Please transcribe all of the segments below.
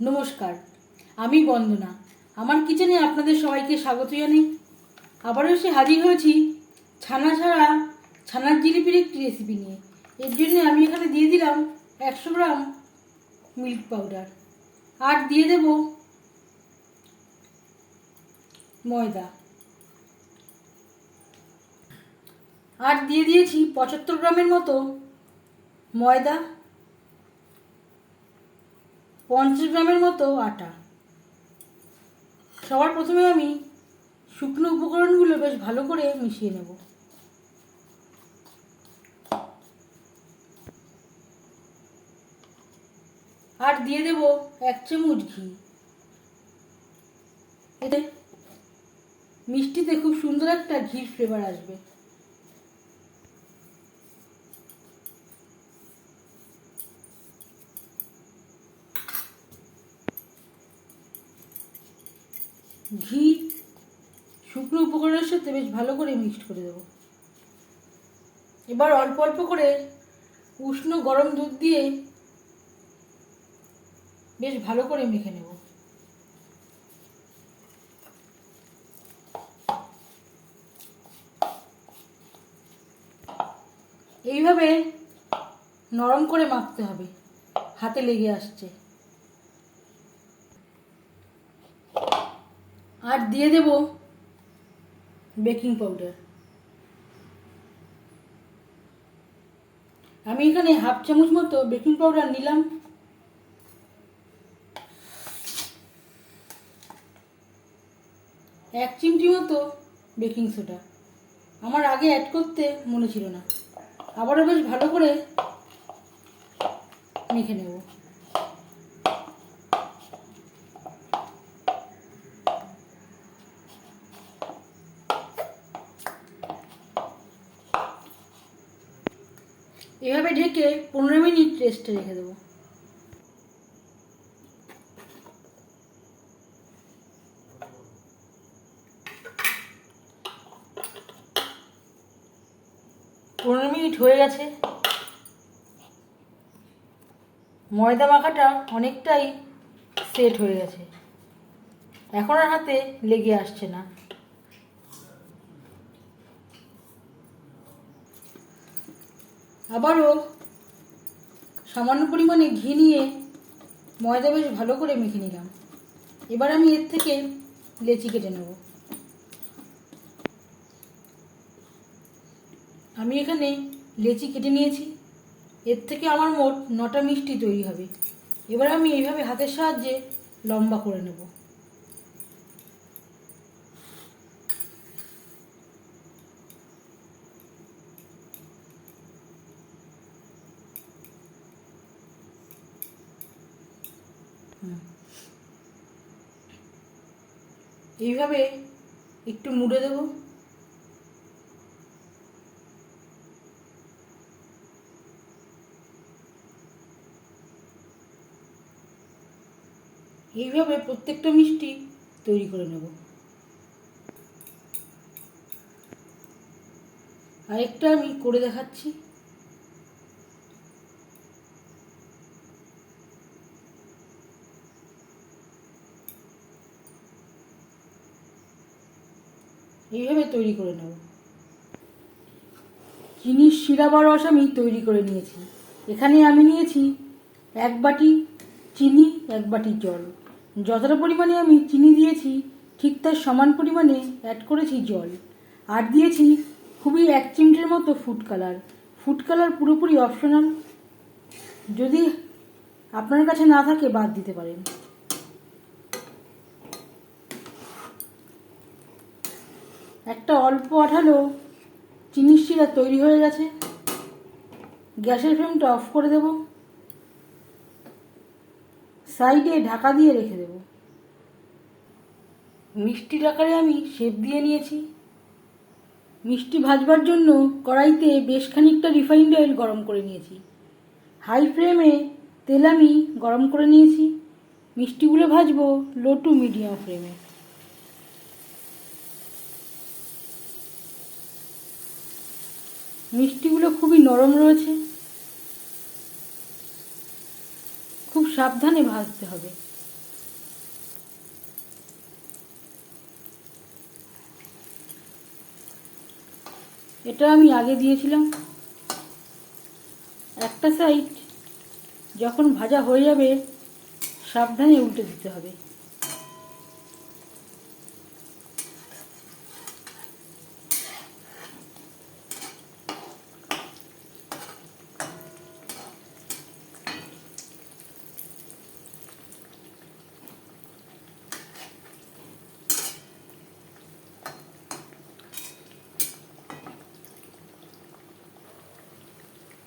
নমস্কার, আমি বন্দনা। আমার কিচেনে আপনাদের সবাইকে স্বাগত জানাই। আবারও এসে হাজির হয়েছি ছানা ছাড়া ছানার জিলিপির একটি রেসিপি নিয়ে। এর জন্য আমি এখানে দিয়ে দিলাম একশো গ্রাম মিল্ক পাউডার আর দিয়ে দেব ময়দা। আর দিয়ে দিয়েছি পঁচাত্তর গ্রামের মতো ময়দা। পঞ্চাশ গ্রামের মতো আটা। সবার প্রথমে আমি শুকনো উপকরণগুলো বেশ ভালো করে মিশিয়ে নেব। আর দিয়ে দেব এক চামচ ঘি। এতে মিষ্টিতে খুব সুন্দর একটা ঘির ফ্লেভার আসবে। ঘি, শুকনো উপকরণের সাথে বেশ ভালো করে মিক্সড করে দেবো। এবার অল্প অল্প করে উষ্ণ গরম দুধ দিয়ে বেশ ভালো করে মেখে নেব। এইভাবে নরম করে মাখতে হবে, হাতে লেগে আসছে। আর দিয়ে দেব বেকিং পাউডার। আমি এখানে হাফ চামচ মতো বেকিং পাউডার নিলাম। এক চিমটি মতো বেকিং সোডা। আমার আগে অ্যাড করতে মনে ছিল না। আবারও বেশ ভালো করে মেখে নেব। এভাবে ঢেকে পনেরো মিনিট রেস্টে রেখে দেবো। পনেরো মিনিট হয়ে গেছে। ময়দা মাখাটা অনেকটাই সেট হয়ে গেছে। এখন আর হাতে লেগে আসছে না। আবারও সামান্য পরিমাণে ঘি নিয়ে ময়দা বেশ ভালো করে মেখে নিলাম। এবার আমি এর থেকে লেচি কেটে নেব। আমি এখানে লেচি কেটে নিয়েছি। এর থেকে আমার মোট নটা মিষ্টি তৈরি হবে। এবার আমি এইভাবে হাতের সাহায্যে লম্বা করে নেব। এইভাবে একটু মুড়ে দেবো। এইভাবে প্রত্যেকটা মিষ্টি তৈরি করে নেব। আরেকটা আমি করে দেখাচ্ছি। এইভাবে তৈরি করে নেব। চিনির শিরা বা রস আমি তৈরি করে নিয়েছি। এখানে আমি নিয়েছি এক বাটি চিনি, এক বাটি জল। যতটা পরিমাণে আমি চিনি দিয়েছি, ঠিক তার সমান পরিমাণে অ্যাড করেছি জল। আর দিয়েছি খুবই এক চিমটের মতো ফুড কালার ফুড কালার পুরোপুরি অপশনাল যদি আপনার কাছে না থাকে, বাদ দিতে পারেন। একটা অল্প আঠালো চিনির শিরা তৈরি হয়ে গেছে। গ্যাসের ফ্লেমটা অফ করে দেব। সাইডে ঢাকা দিয়ে রেখে দেব। মিষ্টির আকারে আমি শেপ দিয়ে নিয়েছি। মিষ্টি ভাজবার জন্য কড়াইতে বেশ খানিকটা রিফাইন্ড অয়েল গরম করে নিয়েছি। হাই ফ্লেমে তেল আমি গরম করে নিয়েছি। মিষ্টিগুলো ভাজবো লো টু মিডিয়াম ফ্লেমে মিষ্টিগুলো খুবই নরম রয়েছে। খুব সাবধানে ভাজতে হবে। এটা আমি আগে দিয়েছিলাম। একটা সাইড যখন ভাজা হয়ে যাবে, সাবধানে উল্টে দিতে হবে।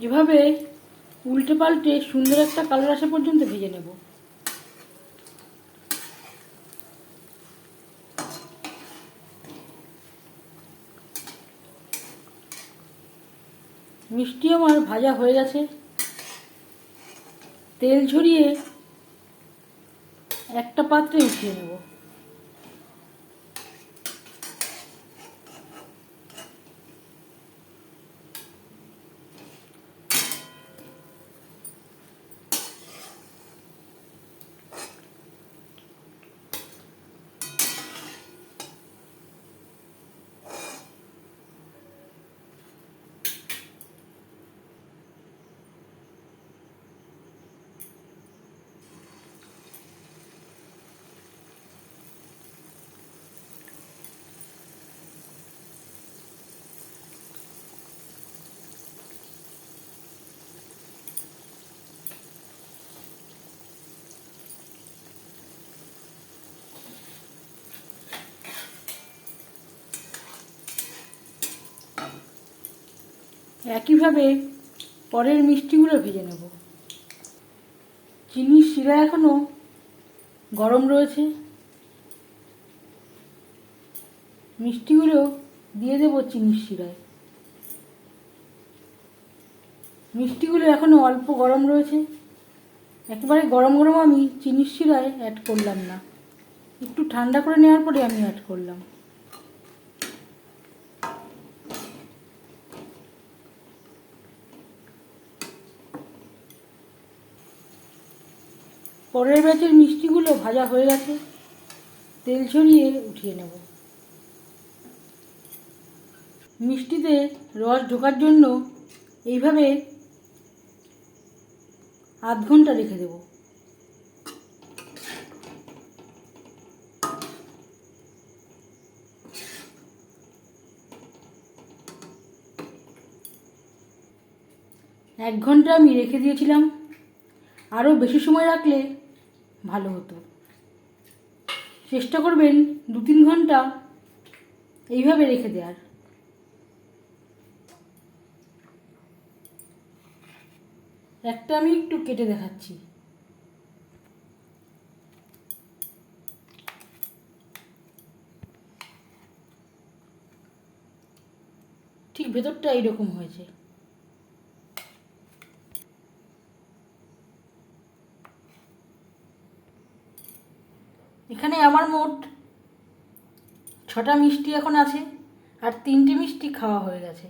এভাবে উল্টে পাল্টে সুন্দর একটা কালার আসা পর্যন্ত ভেজে নেব। মিষ্টি আমার ভাজা হয়ে গেছে। তেল ঝরিয়ে একটা পাত্রে উঠিয়ে নেব। একইভাবে পরের মিষ্টিগুলো ভেজে নেব। চিনির শিরা এখনও গরম রয়েছে। মিষ্টিগুলো দিয়ে দেবো চিনির শিরায়। মিষ্টিগুলো এখনও অল্প গরম রয়েছে। একেবারে গরম গরম আমি চিনির শিরায় অ্যাড করলাম না। একটু ঠান্ডা করে নেওয়ার পরে আমি অ্যাড করলাম। পরের ব্যাচের মিষ্টিগুলো ভাজা হয়ে গেছে। তেল ছড়িয়ে উঠিয়ে নেব। মিষ্টিতে রস ঢোকার জন্য এইভাবে আধ ঘণ্টা রেখে দেব। এক ঘণ্টা আমি রেখে দিয়েছিলাম। আরও বেশি সময় রাখলে ভালো হতো। চেষ্টা করবেন দু তিন ঘণ্টা এইভাবে রেখে দেওয়ার। একটা আমি একটু কেটে দেখাচ্ছি। ঠিক ভেতরটা এইরকম হয়েছে এখানে আমার মোট ছটা মিষ্টি এখন আছে আর তিনটে মিষ্টি খাওয়া হয়ে গেছে।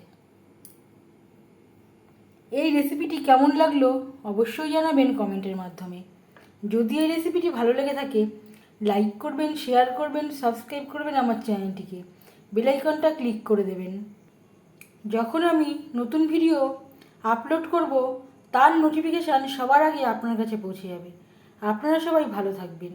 এই রেসিপিটি কেমন লাগল অবশ্যই জানাবেন কমেন্টের মাধ্যমে। যদি এই রেসিপিটি ভালো লেগে থাকে লাইক করবেন শেয়ার করবেন সাবস্ক্রাইব করবেন আমার চ্যানেলটিকে বেলাইকনটা ক্লিক করে দেবেন। যখন আমি নতুন ভিডিও আপলোড করব, তার নোটিফিকেশান সবার আগে আপনার কাছে পৌঁছে যাবে। আপনারা সবাই ভালো থাকবেন।